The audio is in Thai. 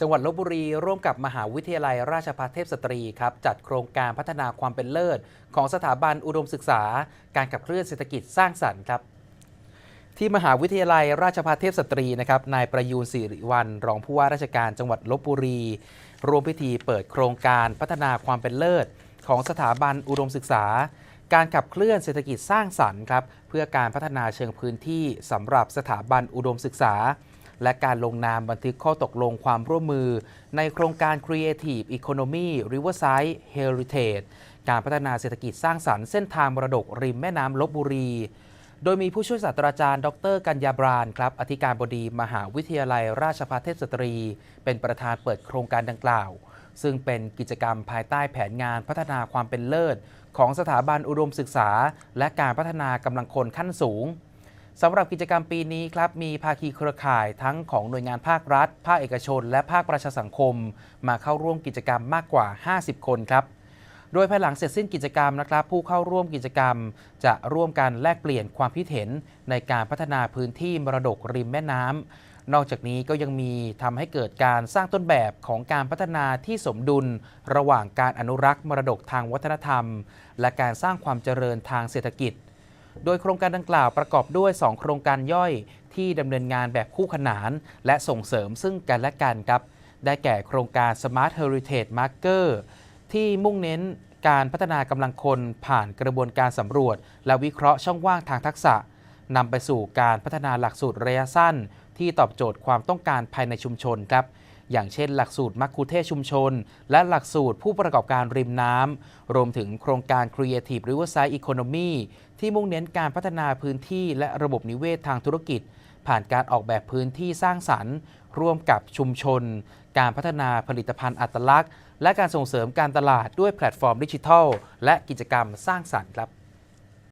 จังหวัดลบบุรีร่วมกับมหาวิทยาลัยราชภัฏเทพสตรีครับจัดโครงการพัฒนาความเป็นเลิศ ของสถาบันอุดมศึกษา การขับเคลื่อนเศรษฐกิจสร้างสรรค์ครับที่มหาวิทยาลัยราชภัฏเทพสตรีนะครับนายประยูนสิริวันรองผู้ว่าราชการจังหวัดลบบุรีร่วมพิธีเปิดโครงการพัฒนาความเป็นเลิศ ของสถาบันอุดมศึกษา การขับเคลื่อนเศรษฐกิจสร้างสรรค์ครับเพื่อการพัฒนาเชิงพื้นที่สำหรับสถาบันอุดมศึกษา และการลงนามบันทึกข้อตกลงความร่วมมือ ในโครงการ Creative Economy Riverside Heritage การพัฒนาเศรษฐกิจสร้างสรรค์เส้นทางมรดกริมแม่น้ำลบบุรี โดยมีผู้ช่วยศาสตราจารย์ ดรกัญญาบรานครับ อธิการบดีมหาวิทยาลัยราชภัฏเทพสตรี เป็นประธานเปิดโครงการดังกล่าว ซึ่งเป็นกิจกรรมภายใต้แผนงานพัฒนาความเป็นเลิศ ของสถาบันอุดมศึกษา และการพัฒนากำลังคนขั้นสูง สำหรับกิจกรรมปีนี้ครับมีภาคีเครือข่ายทั้งของหน่วยงานภาครัฐ ภาคเอกชน และภาคประชาสังคม มาเข้าร่วมกิจกรรมมากกว่า 50 คนครับโดยภายหลังเสร็จสิ้นกิจกรรมนะครับ ผู้เข้าร่วมกิจกรรม จะร่วมกันแลกเปลี่ยนความคิดเห็นในการพัฒนาพื้นที่มรดกริมแม่น้ำนอกจากนี้ก็ยังมีทำให้เกิดการสร้างต้นแบบของการพัฒนาที่สมดุล ระหว่างการอนุรักษ์มรดกทางวัฒนธรรม และการสร้างความเจริญทางเศรษฐกิจ โดยโครงการดังกล่าวประกอบด้วย 2 โครงการย่อยที่ดำเนินงานแบบคู่ขนาน และส่งเสริมซึ่งกันและกันครับ ได้แก่โครงการ Smart Heritage Marker ที่มุ่งเน้นการพัฒนากำลังคนผ่านกระบวนการสำรวจ และวิเคราะห์ช่องว่างทางทักษะนำไปสู่การพัฒนาหลักสูตรระยะสั้น ที่ตอบโจทย์ความต้องการภายในชุมชนครับ อย่างเช่น หลักสูตรมัคคุเทศชุมชน และหลักสูตรผู้ประกอบการริมน้ำ รวมถึงโครงการ Creative Riverside Economy ที่มุ่งเน้นการพัฒนาพื้นที่และระบบนิเวศทางธุรกิจ ผ่านการออกแบบพื้นที่สร้างสรรค์ ร่วมกับชุมชน การพัฒนาผลิตภัณฑ์อัตลักษณ์ และการส่งเสริมการตลาดด้วยแพลตฟอร์มดิจิทัล และกิจกรรมสร้างสรรค์ครับ